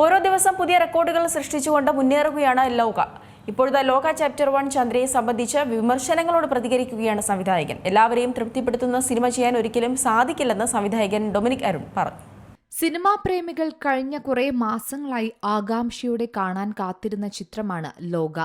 ഓരോ ദിവസം പുതിയ റെക്കോർഡുകൾ സൃഷ്ടിച്ചുകൊണ്ട് മുന്നേറുകയാണ് ലോക. ഇപ്പോഴത്തെ ലോക ചാപ്റ്റർ വൺ ചന്ദ്രയെ സംബന്ധിച്ച് വിമർശനങ്ങളോട് പ്രതികരിക്കുകയാണ് സംവിധായകൻ. എല്ലാവരെയും തൃപ്തിപ്പെടുത്തുന്ന സിനിമ ചെയ്യാൻ ഒരിക്കലും സാധിക്കില്ലെന്ന് സംവിധായകൻ ഡൊമിനിക് അരുൺ പറഞ്ഞു. സിനിമാ പ്രേമികൾ കഴിഞ്ഞ കുറേ മാസങ്ങളായി ആകാംക്ഷയോടെ കാണാൻ കാത്തിരുന്ന ചിത്രമാണ് ലോക.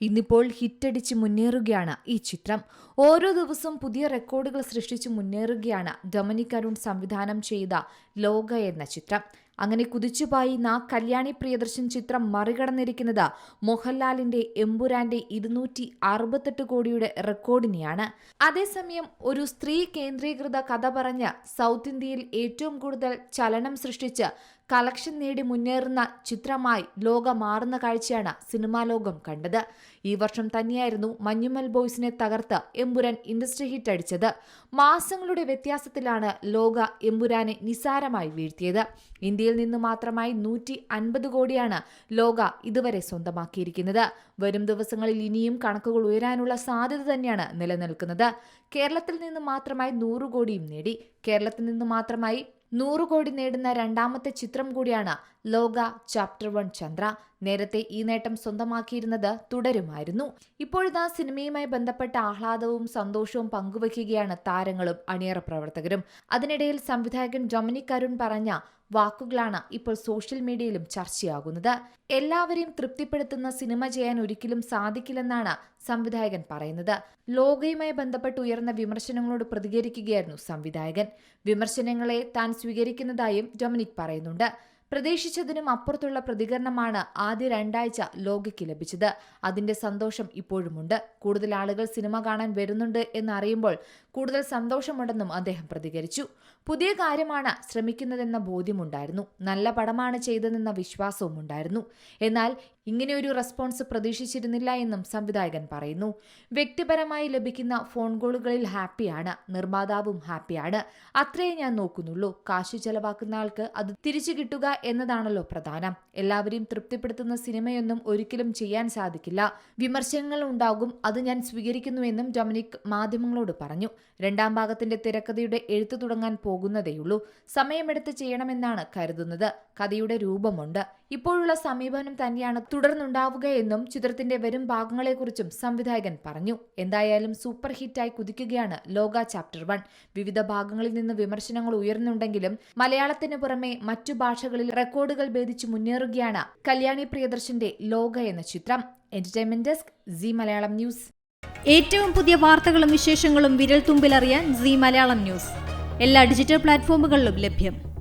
ഇന്നിപ്പോൾ ഹിറ്റടിച്ച് മുന്നേറുകയാണ് ഈ ചിത്രം. ഓരോ ദിവസവും പുതിയ റെക്കോർഡുകൾ സൃഷ്ടിച്ച് മുന്നേറുകയാണ് ഡൊമിനിക് അരുൺ സംവിധാനം ചെയ്ത ലോക എന്ന ചിത്രം. അങ്ങനെ കുതിച്ചുപായി നാ കല്യാണി പ്രിയദർശൻ ചിത്രം മറികടന്നിരിക്കുന്നത് മോഹൻലാലിന്റെ എമ്പുരാന്റെ ഇരുന്നൂറ്റി അറുപത്തെട്ട് കോടിയുടെ റെക്കോർഡിനെയാണ്. അതേസമയം ഒരു സ്ത്രീ കേന്ദ്രീകൃത കഥ പറഞ്ഞ് സൗത്ത് ഇന്ത്യയിൽ ഏറ്റവും കൂടുതൽ ചലനം സൃഷ്ടിച്ച് കളക്ഷൻ നേടി മുന്നേറുന്ന ചിത്രമായി ലോകം മാറുന്ന കാഴ്ചയാണ് സിനിമാ ലോകം കണ്ടത്. ഈ വർഷം തന്നെയായിരുന്നു മഞ്ഞുമൽ ബോയ്സിനെ തകർത്ത് എമ്പുരാൻ ഇൻഡസ്ട്രി ഹിറ്റ് അടിച്ചത്. മാസങ്ങളുടെ വ്യത്യാസത്തിലാണ് ലോക എമ്പുരാനെ നിസാരമായി വീഴ്ത്തിയത്. ഇന്ത്യയിൽ നിന്ന് മാത്രമായി നൂറ്റി അൻപത് കോടിയാണ് ലോക ഇതുവരെ സ്വന്തമാക്കിയിരിക്കുന്നത്. വരും ദിവസങ്ങളിൽ ഇനിയും കണക്കുകൾ ഉയരാനുള്ള സാധ്യത തന്നെയാണ് നിലനിൽക്കുന്നത്. കേരളത്തിൽ നിന്ന് മാത്രമായി നൂറ് കോടിയും നേടി. കേരളത്തിൽ നിന്ന് മാത്രമായി നൂറ് കോടി നേടുന്ന രണ്ടാമത്തെ ചിത്രം കൂടിയാണ് ലോക ചാപ്റ്റർ വൺ ചന്ദ്ര. നേരത്തെ ഈ നേട്ടം സ്വന്തമാക്കിയിരുന്നത് തുടരുമായിരുന്നു. ഇപ്പോഴിതാ സിനിമയുമായി ബന്ധപ്പെട്ട ആഹ്ലാദവും സന്തോഷവും പങ്കുവയ്ക്കുകയാണ് താരങ്ങളും അണിയറ പ്രവർത്തകരും. അതിനിടയിൽ സംവിധായകൻ ഡൊമിനിക് അരുൺ പറഞ്ഞ വാക്കുകളാണ് ഇപ്പോൾ സോഷ്യൽ മീഡിയയിലും ചർച്ചയാകുന്നത്. എല്ലാവരെയും തൃപ്തിപ്പെടുത്തുന്ന സിനിമ ചെയ്യാൻ ഒരിക്കലും സാധിക്കില്ലെന്നാണ് സംവിധായകൻ പറയുന്നത്. ലോകയുമായി ബന്ധപ്പെട്ട് ഉയർന്ന വിമർശനങ്ങളോട് പ്രതികരിക്കുകയായിരുന്നു സംവിധായകൻ. വിമർശനങ്ങളെ താൻ സ്വീകരിക്കുന്നതായും ഡൊമിനിക് പറയുന്നുണ്ട്. പ്രതീക്ഷിച്ചതിനും അപ്പുറത്തുള്ള പ്രതികരണമാണ് ആദ്യ രണ്ടാഴ്ച ലോകയ്ക്ക് ലഭിച്ചത്. അതിന്റെ സന്തോഷം ഇപ്പോഴുമുണ്ട്. കൂടുതൽ ആളുകൾ സിനിമ കാണാൻ വരുന്നുണ്ട് എന്നറിയുമ്പോൾ കൂടുതൽ സന്തോഷമുണ്ടെന്നും അദ്ദേഹം പ്രതികരിച്ചു. പുതിയ കാര്യമാണ് ശ്രമിക്കുന്നതെന്ന ബോധ്യമുണ്ടായിരുന്നു. നല്ല പടമാണ് ചെയ്തതെന്ന വിശ്വാസവും ഉണ്ടായിരുന്നു എന്നാൽ ഇങ്ങനെയൊരു റെസ്പോൺസ് പ്രതീക്ഷിച്ചിരുന്നില്ല എന്നും സംവിധായകൻ പറയുന്നു. വ്യക്തിപരമായി ലഭിക്കുന്ന ഫോൺ കോളുകളിൽ ഹാപ്പിയാണ് നിർമ്മാതാവും ഹാപ്പിയാണ്. അത്രയേ ഞാൻ നോക്കുന്നുള്ളൂ. കാശ് ചെലവാക്കുന്ന ആൾക്ക് അത് തിരിച്ചു കിട്ടുക എന്നതാണല്ലോ പ്രധാനം. എല്ലാവരെയും തൃപ്തിപ്പെടുത്തുന്ന സിനിമയൊന്നും ഒരിക്കലും ചെയ്യാൻ സാധിക്കില്ല. വിമർശനങ്ങൾ ഉണ്ടാകും അത് ഞാൻ സ്വീകരിക്കുന്നുവെന്നും ഡൊമിനിക് മാധ്യമങ്ങളോട് പറഞ്ഞു. രണ്ടാം ഭാഗത്തിന്റെ തിരക്കഥയുടെ എഴുത്തു തുടങ്ങാൻ പോകുന്നതേയുള്ളൂ. സമയമെടുത്ത് ചെയ്യണമെന്നാണ് കരുതുന്നത്. കഥയുടെ രൂപമുണ്ട്. ഇപ്പോഴുള്ള സമീപനം തന്നെയാണ് തുടർന്നുണ്ടാവുകയെന്നും ചിത്രത്തിന്റെ വരും ഭാഗങ്ങളെക്കുറിച്ചും സംവിധായകൻ പറഞ്ഞു. എന്തായാലും സൂപ്പർ ഹിറ്റായി കുതിക്കുകയാണ് ലോക ചാപ്റ്റർ വൺ. വിവിധ ഭാഗങ്ങളിൽ നിന്ന് വിമർശനങ്ങൾ ഉയർന്നുണ്ടെങ്കിലും മലയാളത്തിന് പുറമെ മറ്റു ഭാഷകളിൽ റെക്കോർഡുകൾ ഭേദിച്ചു മുന്നേറുകയാണ് കല്യാണി പ്രിയദർശന്റെ ലോക എന്ന ചിത്രം. Entertainment desk Zee Malayalam news. ഏറ്റവും പുതിയ വാർത്തകളും വിശേഷങ്ങളും വിരൽ തുമ്പിലറിയാൻ സി മലയാളം ന്യൂസ്. എല്ലാ ഡിജിറ്റൽ പ്ലാറ്റ്ഫോമുകളിലും ലഭ്യം.